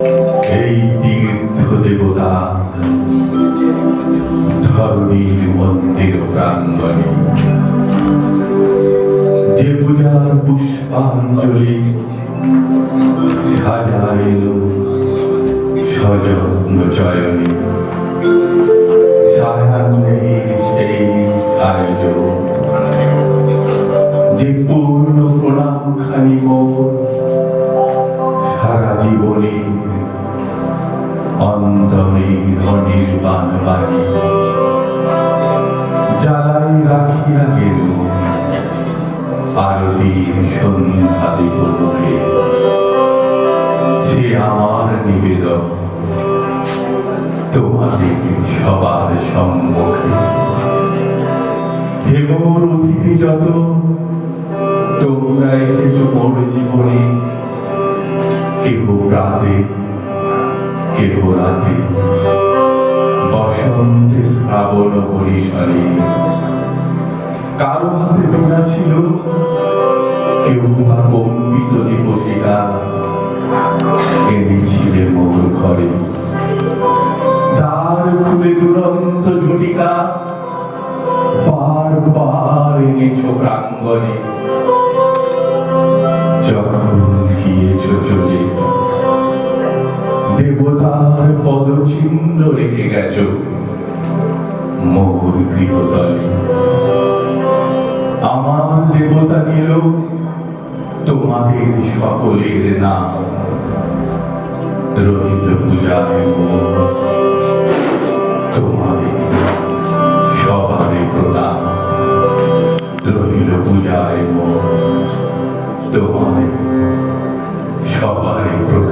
এই তীর্থ দেবতা ধরণীর মন্দির প্রাঙ্গণে। যে পূজার পুষ্পাঞ্জলি সাজাইল সযত্ন চয়নে সায়ান্নের সেই আয়োজন যে অন্তরের অনির্বাণ বাণী জ্বালাই রাখিয়া গেল আরতির সন্ধ্যা দিবকে সে আমার নিবেদন তোমাদের সবার সম্মুখে। হে অতিথি যত, তোমরা এসেছ মোর জীবনে। কেহ রাতে রাতে বসন্তে শ্রাবণ পরিসরে কারও হাতে বিনা ছিল? কেউ বা কম্পিত দিবসিকা এনেছিলে মোর ঘরে। দ্বার খুলে দুরন্ত ঝটিকা বার বার এনেছ প্রাঙ্গণে। আমার পদচিহ্ন রেখে গেছ, মোর গৃহতলে আমার দেবতা নিল তোমাদের সকলের নাম। রহিল পূজা তোমাদের সবার প্রণাম। রহিল পূজায় তোমাদের সবার প্রণাম।